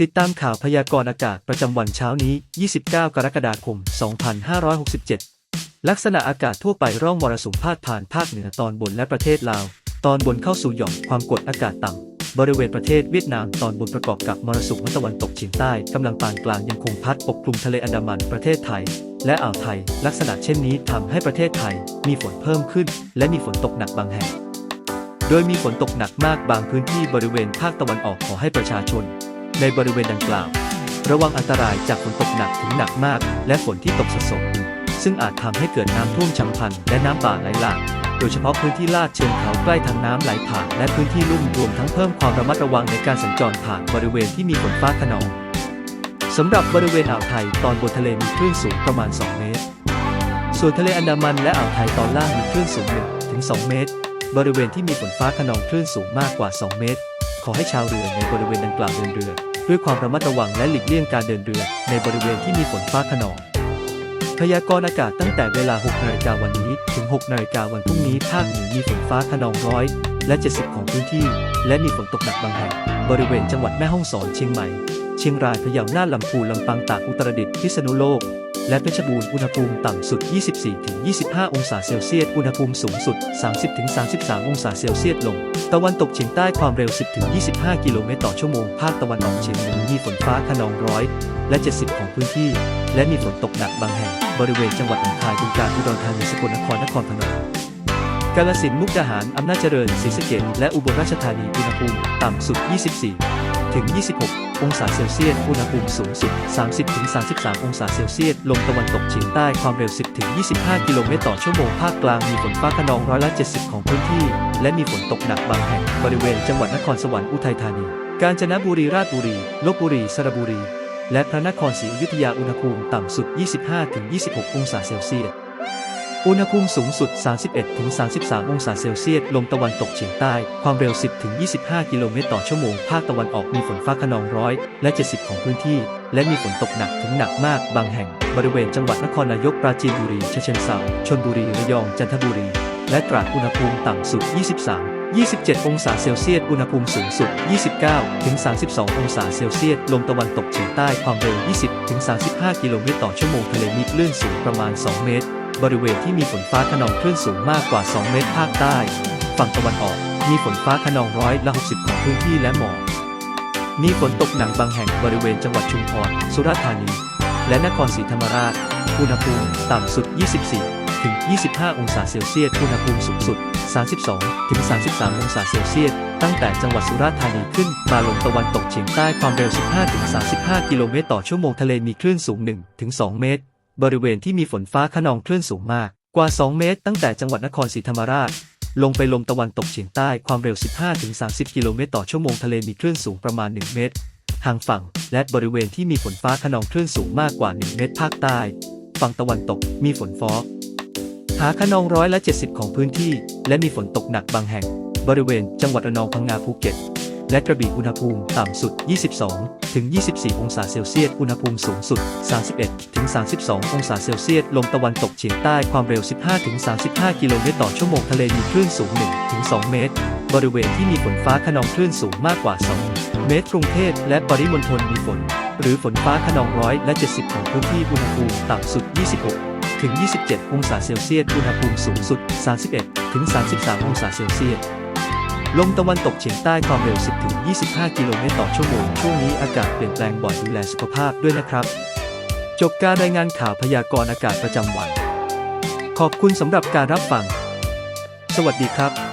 ติดตามข่าวพยากรณ์อากาศประจำวันเช้านี้ 29 กรกฎาคม 2567 ลักษณะอากาศทั่วไปร่องมรสุมพาดผ่านภาคเหนือตอนบนและประเทศลาว ตอนบนเข้าสู่หย่อมความกดอากาศต่ำบริเวณประเทศเวียดนามตอนบนประกอบกับมรสุมตะวันตกเฉียงใต้กำลังปานกลางยังคงพัดปกคลุมทะเลอันดามันประเทศไทย และอ่าวไทย ลักษณะเช่นนี้ทำให้ประเทศไทย มีฝนเพิ่มขึ้น และมีฝนตกหนักบางแห่ง โดยมีฝนตกหนักมากบางพื้นที่บริเวณภาคตะวันออกขอให้ประชาชน ในบริเวณดังกล่าว ระวังอันตรายจากฝนตกหนักถึงหนักมาก และฝนที่ตกสะสม ซึ่งอาจทำให้เกิดน้ำท่วมฉับพลันและน้ำป่าไหลหลากโดยเฉพาะพื้นที่ลาดเชิงเขาใกล้ทางน้ำไหลผ่านและพื้นที่ลุ่มรวมทั้งเพิ่มความระมัดระวังในการสัญจรผ่านบริเวณที่มีฝนฟ้าขนองสำหรับบริเวณอ่าวไทยตอนบนทะเลมีคลื่นสูงประมาณ 2 เมตร ส่วนทะเลอันดามันและอ่าวไทยตอนล่างมีคลื่นสูง1ถึง2เมตร บริเวณที่มีฝนฟ้าขนองคลื่นสูงมากกว่า 2 เมตร ขอให้ชาวเรือในบริเวณดังกล่าวเดินเรือ ด้วยความระมัดระวังและหลีกเลี่ยงการเดินเรือ ในบริเวณที่มีฝนฟ้าขนองพยากรณ์อากาศตั้งแต่เวลา 6นาฬิกาวันนี้ ถึง 6นาฬิกาวันพรุ่งนี้ ภาคเหนือมีฝนฟ้าขนองร้อย และ 70 ของพื้นที่ และมีฝนตกหนักบางแห่ง บริเวณจังหวัดแม่ฮ่องสอน เชียงใหม่ เชียงราย พะเยา น่าน ลำพูน ลำปาง ตาก อุตรดิตถ์ พิษณุโลก และเพชรบูรณ์อุณหภูมิต่ำสุด 24-25 องศาเซลเซียส อุณหภูมิสูงสุด 30-33 องศาเซลเซียสลง ตะวันตกเฉียงใต้ความเร็ว 10-25 กิโลเมตรต่อชั่วโมง ภาคตะวันออกเฉียงเหนือมีฝนฟ้าขนองร้อยและ 70 ของพื้นที่ และมีฝนตกหนักบางแห่ง บริเวณจังหวัดหนองคายบึงกาฬอุดรธานีสกลนครนครพนมกาฬสินมุกดาหาร อำนาจเจริญศรีสะเกษและอุบลราชธานีอุณหภูมิ ต่ำสุด 24 26 องศาเซลเซียส อุณหภูมิสูงสุด 30ถึง33 องศาเซลเซียส ลมตะวันตกเฉียงใต้ ความเร็ว 10ถึง25 กิโลเมตรต่อชั่วโมง ภาคกลางมีฝนฟ้าขนองร้อยละ 70 ของพื้นที่ และมีฝนตกหนักบางแห่ง บริเวณจังหวัดนครสวรรค์ อุทัยธานี กาญจนบุรี ราชบุรี ลบบุรี สระบุรี และพระนครศรีอยุธยา อุณหภูมิต่ำสุด 25ถึง26 องศาเซลเซียส อุณหภูมิสูงสุด 31-33 องศาเซลเซียส ลมตะวันตกเฉียงใต้ ความเร็ว 10-25 กิโลเมตรต่อชั่วโมง ภาคตะวันออกมีฝนฟ้าขนองร้อยและ 70 ของพื้นที่ และมีฝนตกหนักถึงหนักมาก บางแห่ง บริเวณจังหวัดนครนายก ปราจีนบุรีเชิงเทราชลบุรี ระยอง จันทบุรี และตราด อุณหภูมิต่ำสุด 23 27 องศาเซลเซียส อุณหภูมิสูงสุด 29 ถึง 32 องศาเซลเซียส ลมตะวันตกเฉียงใต้ ความเร็ว 20 ถึง 35 กิโลเมตรต่อชั่วโมง ทะเลมีคลื่นสูงประมาณ 2 เมตร บริเวณที่มีฝนฟ้าขนองคลื่นสูงมากกว่า 2 เมตรภาคใต้ ฝั่งตะวันออก มีฝนฟ้าขนองร้อยละ 60 ของพื้นที่และหมอกมีฝนตกหนักบางแห่งบริเวณจังหวัดชุมพร สุราษฎร์ธานี และนครศรีธรรมราช อุณหภูมิต่ำสุด 24 ถึง 25 องศาเซลเซียส อุณหภูมิสูงสุด 32 ถึง 33 องศาเซลเซียส ตั้งแต่จังหวัดสุราษฎร์ธานีขึ้นมาลมตะวันตกเฉียงใต้ความเร็ว 15 ถึง 35 กิโลเมตรต่อชั่วโมงทะเลมีคลื่นสูง 1 ถึง 2 เมตร บริเวณที่มีฝนฟ้าขนองคลื่นสูงมาก กว่า 2 เมตร ตั้งแต่จังหวัดนครศรีธรรมราช ลงไปลมตะวันตกเฉียงใต้ความเร็ว 15ถึง30 กิโลเมตรต่อชั่วโมงทะเลมีคลื่นสูงประมาณ 1 เมตร ทางฝั่ง และบริเวณที่มีฝนฟ้าขนองคลื่นสูงมากกว่า 1 เมตร ภาคใต้ ฝั่งตะวันตกมีฝนฟ้าหาขนองร้อยละ 70 ของพื้นที่ และมีฝนตกหนักบางแห่ง บริเวณจังหวัดระนองพังงาภูเก็ต และกระบี่อุณหภูมิต่ำสุด 22 ถึง 24 องศาเซลเซียส อุณหภูมิสูงสุด 31 ถึง 32 องศาเซลเซียส ลมตะวันตกเฉียงใต้ความเร็ว 15 ถึง 35 กิโลเมตรต่อชั่วโมง ทะเลมีคลื่นสูง 1 ถึง 2 เมตร บริเวณที่มีฝนฟ้าขนองคลื่นสูงมากกว่า 2 เมตร กรุงเทพและปริมณฑลมีฝน หรือฝนฟ้าขนองร้อยและ70 ของพื้นที่อุณหภูมิต่ำสุด 26ถึง 27 องศาเซลเซียส อุณหภูมิสูงสุด 31 ถึง 33 องศาเซลเซียส ลมตะวันตกเฉียงใต้ความเร็ว 10ถึง25 กิโลเมตรต่อชั่วโมง ช่วงนี้อากาศเปลี่ยนแปลงบ่อยดูแลสุขภาพด้วยนะครับ จบการรายงานข่าวพยากรณ์อากาศประจำวัน ขอบคุณสำหรับการรับฟัง สวัสดีครับ